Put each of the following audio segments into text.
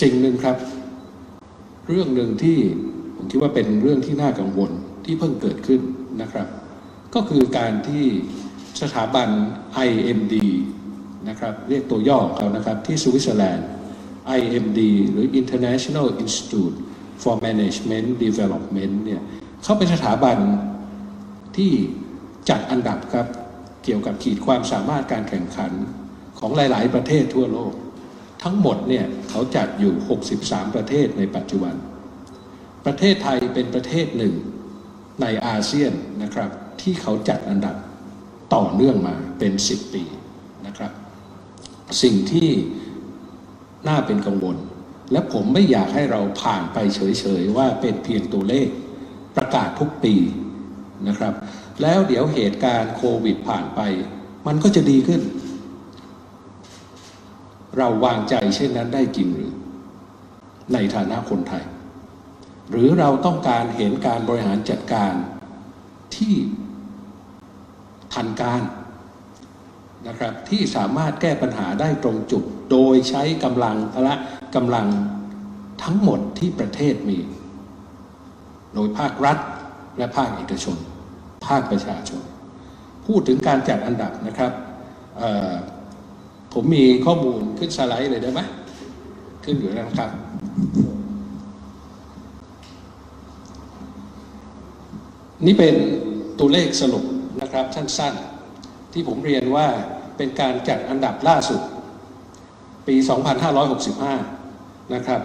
สิ่งหนึ่งครับ เรื่องหนึ่งที่ผมคิดว่าเป็นเรื่องที่น่ากังวลที่เพิ่งเกิดขึ้นนะครับ ก็คือการที่สถาบัน IMD นะครับเรียกตัวย่อของเขานะครับที่สวิตเซอร์แลนด์ IMD หรือ International Institute for Management Development เนี่ยเขาเป็นสถาบันที่จัดอันดับครับ เกี่ยวกับขีดความสามารถการแข่งขันของหลาย ๆ ประเทศทั่วโลก ทั้งหมดเนี่ยเขาจัดอยู่ 63 ประเทศในปัจจุบัน ประเทศไทยเป็นประเทศหนึ่งในอาเซียนนะครับที่เขาจัดอันดับต่อเนื่องมาเป็น 10 ปีนะครับ สิ่งที่น่าเป็นกังวล และผมไม่อยากให้เราผ่านไปเฉยๆ ว่าเป็นเพียงตัวเลขประกาศทุกปีนะครับ แล้วเดี๋ยวเหตุการณ์โควิดผ่านไป มันก็จะดีขึ้น เราวางใจเช่นนั้นได้จริงหรือ ในฐานะคนไทย หรือเราต้องการเห็นการบริหารจัดการที่ทันการนะครับที่สามารถแก้ปัญหาได้ตรงจุด โดยใช้กำลังละกำลังทั้งหมดที่ประเทศมี โดยภาครัฐและภาคเอกชน ภาคประชาชน พูดถึงการจัดอันดับนะครับ ผมมีข้อมูลขึ้นสไลด์เลยได้ไหมขึ้นอยู่แล้วนะครับนี่เป็นตัวเลขสรุปนะครับสั้นๆ ที่ผมเรียนว่าเป็นการจัดอันดับล่าสุด ปี 2565 นะครับ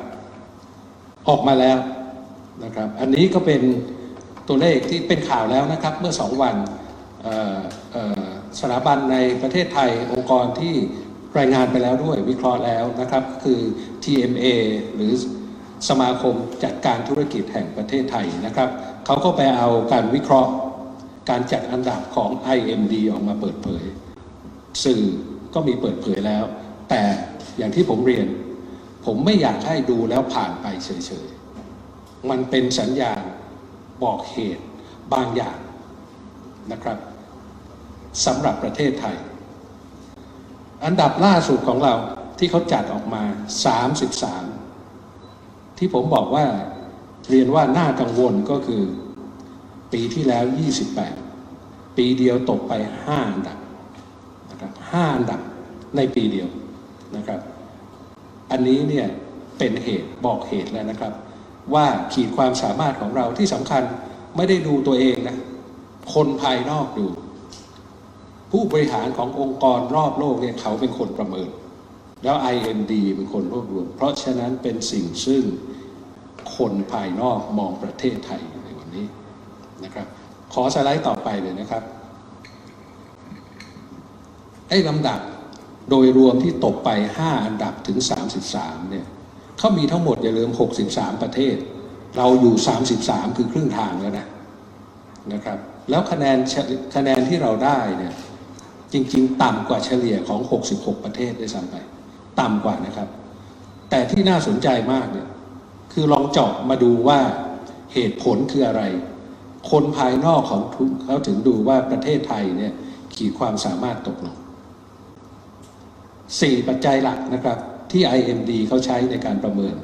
ออกมาแล้วนะครับ อันนี้ก็เป็นตัวเลขที่เป็นข่าวแล้วนะครับ เมื่อ 2 วันสถาบันในประเทศไทยองค์กรที่ รายงานไปแล้วด้วยวิเคราะห์แล้วนะครับ คือ TMA หรือสมาคมจัดการธุรกิจแห่งประเทศไทยนะครับเขาก็ไปเอาการวิเคราะห์การจัดอันดับของ IMD ออกมาเปิดเผย สื่อก็มีเปิดเผยแล้ว แต่อย่างที่ผมเรียน ผมไม่อยากให้ดูแล้วผ่านไปเฉยๆ มันเป็นสัญญาณบอกเหตุบางอย่างนะครับสำหรับประเทศไทย อันดับล่าสุดของเราที่เขาจัดออกมา 33 ที่ผมบอกว่าเรียนว่าน่ากังวลก็คือ ปีที่แล้ว 28 ปีเดียวตกไป 5 อันดับนะครับ5อันดับในปีเดียวนะครับ อันนี้เนี่ยเป็นเหตุบอกเหตุแล้วนะครับ ว่าขีดความสามารถของเราที่สำคัญไม่ได้ดูตัวเองนะ คนภายนอกดู ผู้บริหารขององค์กรรอบโลกเนี่ยเขาเป็นคนประเมิน แล้ว IMD เป็นคนรวบรวม เพราะฉะนั้นเป็นสิ่งซึ่งคนภายนอกมองประเทศไทยในวันนี้นะครับ ขอสไลด์ต่อไปเลยนะครับไอ้ลำดับโดยรวมที่ตกไป 5 อันดับถึง 33เนี่ยเขามีทั้งหมดอย่าลืม 63 ประเทศ เราอยู่ 33 คือครึ่งทางแล้วนะนะครับ แล้วคะแนนคะแนนที่เราได้เนี่ย จริง ๆ ต่ำกว่าเฉลี่ยของ 66 ประเทศด้วยซ้ำไป ต่ำกว่านะครับ แต่ที่น่าสนใจมากเนี่ยคือลองเจาะมาดูว่าเหตุผลคืออะไร คนภายนอกของเขาถึงดูว่าประเทศไทยเนี่ยขีดความสามารถตกลงสี่ปัจจัยหลักนะครับ ที่ IMD เขาใช้ในการประเมิน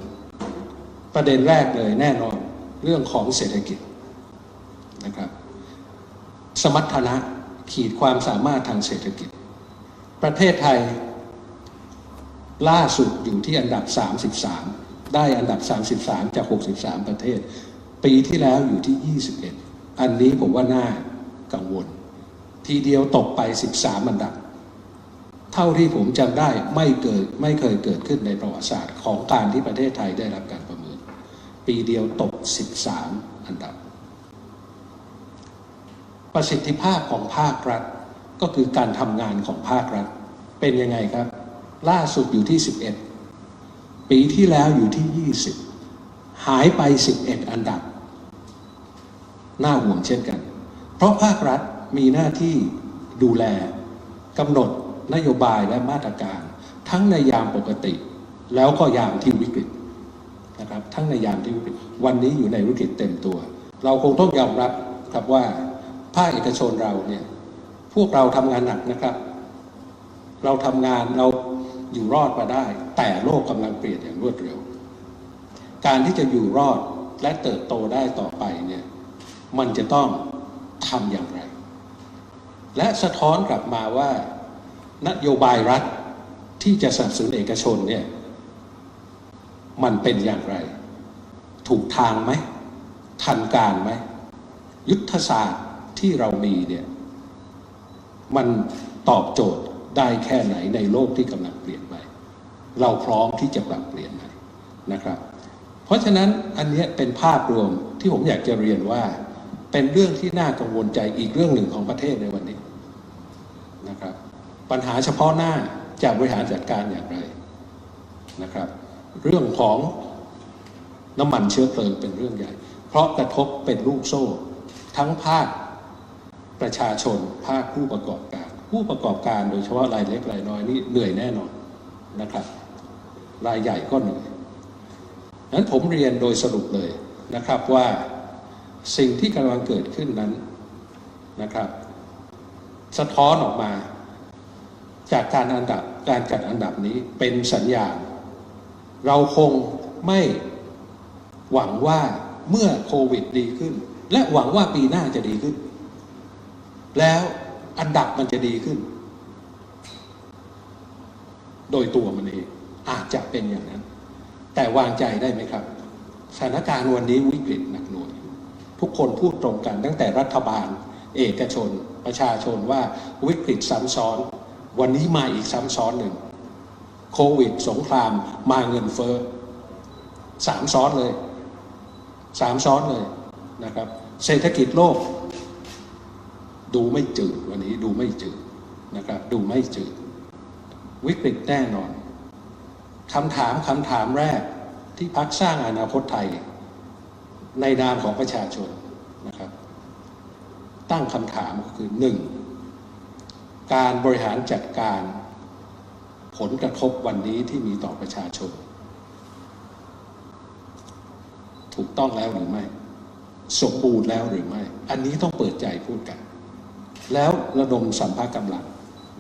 ประเด็นแรกเลยแน่นอนเรื่องของเศรษฐกิจนะครับ สมรรถนะ ขีดความสามารถทางเศรษฐกิจ ประเทศไทย ล่าสุดอยู่ที่อันดับ 33 ได้อันดับ 33 จาก 63 ประเทศ ปีที่แล้วอยู่ที่ 21 อันนี้ผมว่าน่ากังวล ทีเดียวตกไป 13 อันดับ เท่าที่ผมจำได้ไม่เกิดไม่เคยเกิดขึ้นในประวัติศาสตร์ของการที่ประเทศไทยได้รับการประเมิน ปีเดียวตก 13 อันดับ ประสิทธิภาพของภาครัฐ ก็คือการทำงานของภาครัฐ เป็นยังไงครับ ล่าสุดอยู่ที่ 11 ปีที่แล้วอยู่ที่ 20 หายไป 11 อันดับ น่าห่วงเช่นกัน เพราะภาครัฐมีหน้าที่ดูแลกำหนดนโยบายและมาตรการ ทั้งในยามปกติ แล้วก็ยามที่วิกฤตนะครับทั้งในยามที่วิกฤตวันนี้อยู่ในวิกฤตเต็มตัว เราคงต้องยอมรับครับว่า ภาคเอกชนเราเนี่ยพวกเราทำงานหนักนะครับ เราทำงานเราอยู่รอดมาได้ แต่โลกกำลังเปลี่ยนอย่างรวดเร็ว การที่จะอยู่รอดและเติบโตได้ต่อไปเนี่ยมันจะต้องทำอย่างไร และสะท้อนกลับมาว่านโยบายรัฐที่จะสนับสนุนเอกชนเนี่ยมันเป็นอย่างไร ถูกทางไหม ทันการไหม ยุทธศาสตร์ ที่เรามีเนี่ยมันตอบโจทย์ได้แค่ไหนในโลกที่กำลังเปลี่ยนไป เราพร้อมที่จะปรับเปลี่ยนไหมนะครับ เพราะฉะนั้นอันนี้เป็นภาพรวมที่ผมอยากจะเรียนว่า เป็นเรื่องที่น่ากังวลใจอีกเรื่องหนึ่งของประเทศในวันนี้นะครับ ปัญหาเฉพาะหน้าจะบริหารจัดการอย่างไรนะครับ เรื่องของน้ำมันเชื้อเพลิงเป็นเรื่องใหญ่ เพราะกระทบเป็นลูกโซ่ ทั้งภาค ประชาชนภาคผู้ประกอบการ ผู้ประกอบการโดยเฉพาะรายเล็กรายน้อยนี่เหนื่อยแน่นอนนะครับ รายใหญ่ก็เหนื่อยนั้นผมเรียนโดยสรุปเลยนะครับว่าสิ่งที่กำลังเกิดขึ้นนั้นนะครับ สะท้อนออกมา จากการอันดับการจัดอันดับนี้เป็นสัญญาณ เราคงไม่หวังว่าเมื่อโควิดดีขึ้น และหวังว่าปีหน้าจะดีขึ้น แล้วอันดับมันจะดีขึ้น โดยตัวมันเองอาจจะเป็นอย่างนั้น แต่วางใจได้ไหมครับ สถานการณ์วันนี้วิกฤตหนักหน่วงทุกคนพูดตรงกันตั้งแต่รัฐบาล เอกชน ประชาชนว่าวิกฤตซ้ำซ้อน วันนี้มาอีกซ้ำซ้อนหนึ่งโควิด สงครามมาเงินเฟ้อสามซ้อนเลยสามซ้อนเลยนะครับ เศรษฐกิจโลก ดูไม่จืดวันนี้ดูไม่จืดนะครับ ดูไม่จืด วิกฤตแน่นอนคำถามคำถามแรกที่พักสร้างอนาคตไทย ในนามของประชาชนนะครับ ตั้งคำถามก็คือหนึ่งการบริหารจัดการผลกระทบวันนี้ที่มีต่อประชาชน ถูกต้องแล้วหรือไม่ สมบูรณ์แล้วหรือไม่ อันนี้ต้องเปิดใจพูดกัน แล้วระดมสัมภาระกำลัง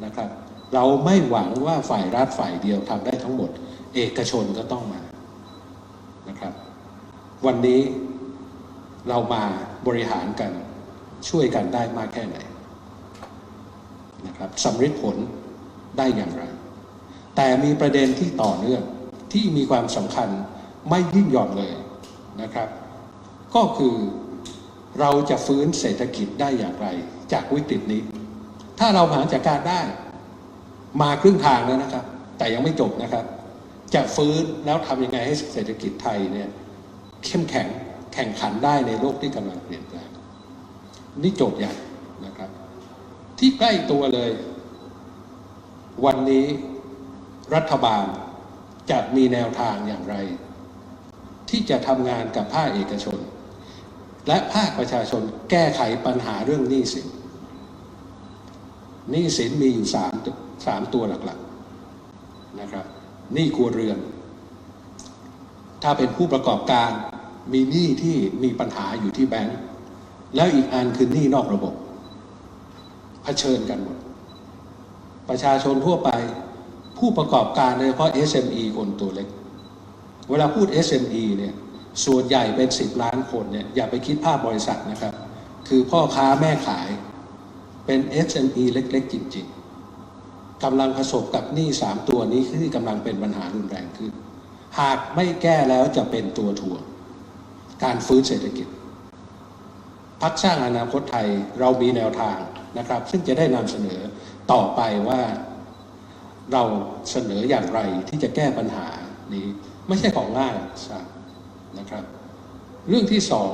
นะครับ เราไม่หวังว่าฝ่ายรัฐฝ่ายเดียวทำได้ทั้งหมด เอกชนก็ต้องมานะครับ วันนี้เรามาบริหารกันช่วยกันได้มากแค่ไหนนะครับสำเร็จผลได้อย่างไร แต่มีประเด็นที่ต่อเนื่องที่มีความสำคัญไม่ยิ่งหย่อนเลยนะครับ ก็คือเราจะฟื้นเศรษฐกิจได้อย่างไร จากวิกฤตนี้ ถ้าเราหาจากการได้ มาครึ่งทางแล้วนะครับ แต่ยังไม่จบนะครับ จะฟื้นแล้วทำยังไงให้เศรษฐกิจไทยเนี่ยเข้มแข็งแข่งขันได้ในโลกที่กำลังเปลี่ยนแปลงนี่โจทย์ใหญ่นะครับ ที่ใกล้ตัวเลย วันนี้รัฐบาลจะมีแนวทางอย่างไร ที่จะทำงานกับภาคเอกชน และภาคประชาชนแก้ไขปัญหาเรื่องหนี้สิน นี้สินมีอยู่สามสามตัวหลักๆนะครับหนี้ครัวเรือน ถ้าเป็นผู้ประกอบการมีหนี้ที่มีปัญหาอยู่ที่แบงก์แล้วอีกอันคือหนี้นอกระบบเผชิญกันหมด ประชาชนทั่วไปผู้ประกอบการโดยเฉพาะ SME คนตัวเล็ก เวลาพูด SME เนี่ยส่วนใหญ่เป็น 10 ล้านคนเนี่ยอย่าไปคิดภาพบริษัทนะครับ คือพ่อค้าแม่ขาย เป็น SME เล็กๆ จริง ๆกำลังประสบกับหนี้3ตัวนี้ที่กำลังเป็นปัญหารุนแรงขึ้น หากไม่แก้แล้วจะเป็นตัวถ่วงการฟื้นเศรษฐกิจพักสร้างอนาคตไทยเรามีแนวทางนะครับ ซึ่งจะได้นำเสนอต่อไปว่าเราเสนออย่างไรที่จะแก้ปัญหานี้ไม่ใช่ของง่ายนะครับ เรื่องที่สอง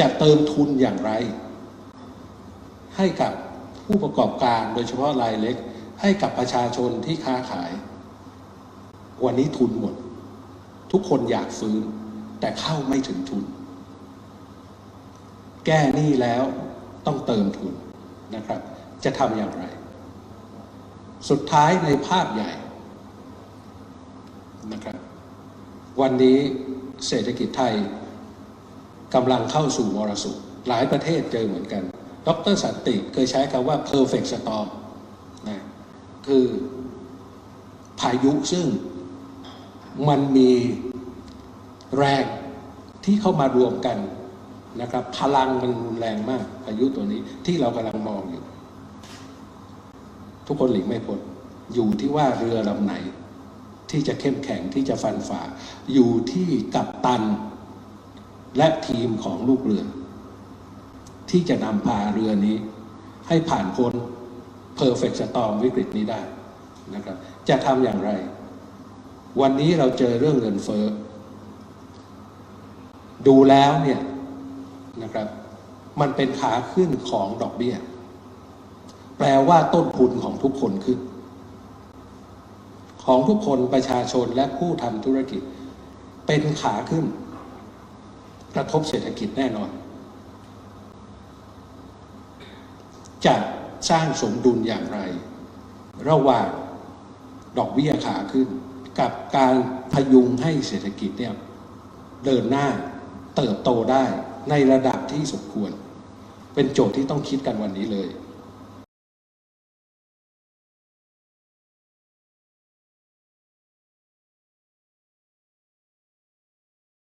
จะเติมทุนอย่างไร ให้กับผู้ประกอบการโดยเฉพาะรายเล็ก ให้กับประชาชนที่ค้าขาย วันนี้ทุนหมด ทุกคนอยากฟื้นแต่เข้าไม่ถึงทุน แก้หนี้แล้วต้องเติมทุนนะครับ จะทำอย่างไร สุดท้ายในภาพใหญ่นะครับ วันนี้เศรษฐกิจไทยกำลังเข้าสู่มรสุมหลายประเทศเจอเหมือนกัน ดรสันติเคยใช้คำว่า perfect storm นะคือพายุซึ่งมันมีแรงที่เข้ามารวมกันนะครับ พลังมันรุนแรงมากพายุตัวนี้ที่เรากำลังมองอยู่ ทุกคนหลีกไม่พ้นอยู่ที่ว่าเรือลำไหน ที่จะเข้มแข็งที่จะฟันฝ่า อยู่ที่กัปตัน และทีมของลูกเรือ ที่จะนำพาเรือนี้ ให้ผ่านพ้น perfect storm วิกฤตนี้ได้นะครับ จะทำอย่างไร วันนี้เราเจอเรื่องเงินเฟ้อ ดูแล้วเนี่ยนะครับ มันเป็นขาขึ้นของดอกเบี้ย แปลว่าต้นทุนของทุกคนขึ้น ของทุกคนประชาชนและผู้ทำธุรกิจ เป็นขาขึ้น กระทบเศรษฐกิจแน่นอน จะสร้างสมดุลอย่างไร ระหว่างดอกเบี้ยขาขึ้น กับการพยุงให้เศรษฐกิจเนี่ยเดินหน้าเติบโตได้ในระดับที่สมควร เป็นโจทย์ที่ต้องคิดกันวันนี้เลย